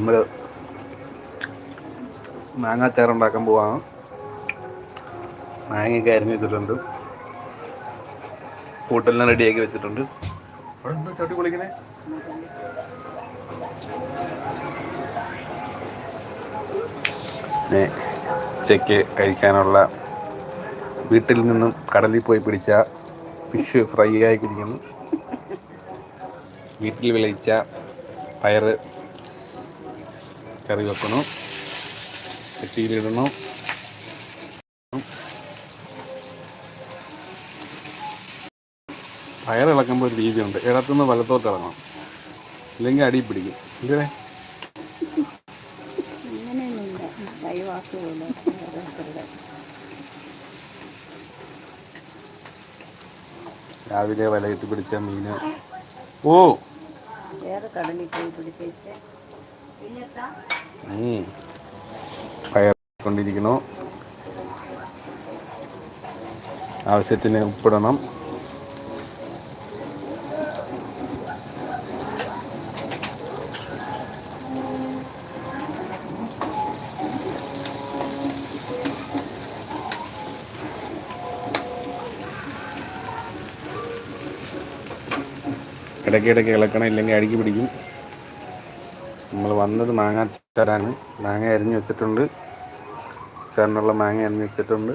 നമ്മൾ മാങ്ങാച്ചാർ ഉണ്ടാക്കാൻ പോവാണ്. മാങ്ങയൊക്കെ അരിഞ്ഞ് വെച്ചിട്ടുണ്ട്. കൂട്ടെല്ലാം റെഡിയാക്കി വെച്ചിട്ടുണ്ട്. ചവിട്ടി പൊളിക്കണേ പിന്നെ ഉച്ചയ്ക്ക് കഴിക്കാനുള്ള വീട്ടിൽ നിന്നും കടലിൽ പോയി പിടിച്ച ഫിഷ് ഫ്രൈ ആയി കുടിക്കുന്നു. വീട്ടിൽ വിളയിച്ച പയറ് കറി വെക്കണം. ചട്ടിയിലിടണം. ഇളക്കുമ്പോൾ ഒരു രീതിയുണ്ട്. ഇടത്തുനിന്ന് വലത്തോട്ട് ഇറങ്ങണം. ഇല്ലെങ്കിൽ അടി പിടിക്കും. ഇല്ലേ രാവിലെ വലയിട്ട് പിടിച്ച മീന് ഓ! വേറെ കടലിൽ പോയി പിടിച്ചിട്ട് ഉം. പയർ കൊണ്ടിരിക്കുന്നു ആവശ്യത്തിന് ഉപ്പിടണം ഇടയ്ക്കിടയ്ക്ക് ഇളക്കണം ഇല്ലെങ്കിൽ അഴുകി പിടിക്കും നമ്മൾ വന്നത് മാങ്ങ അച്ചാറാണ് മാങ്ങ അരിഞ്ഞ് വെച്ചിട്ടുണ്ട്. അച്ചാറിനുള്ള മാങ്ങ അരിഞ്ഞ് വെച്ചിട്ടുണ്ട്.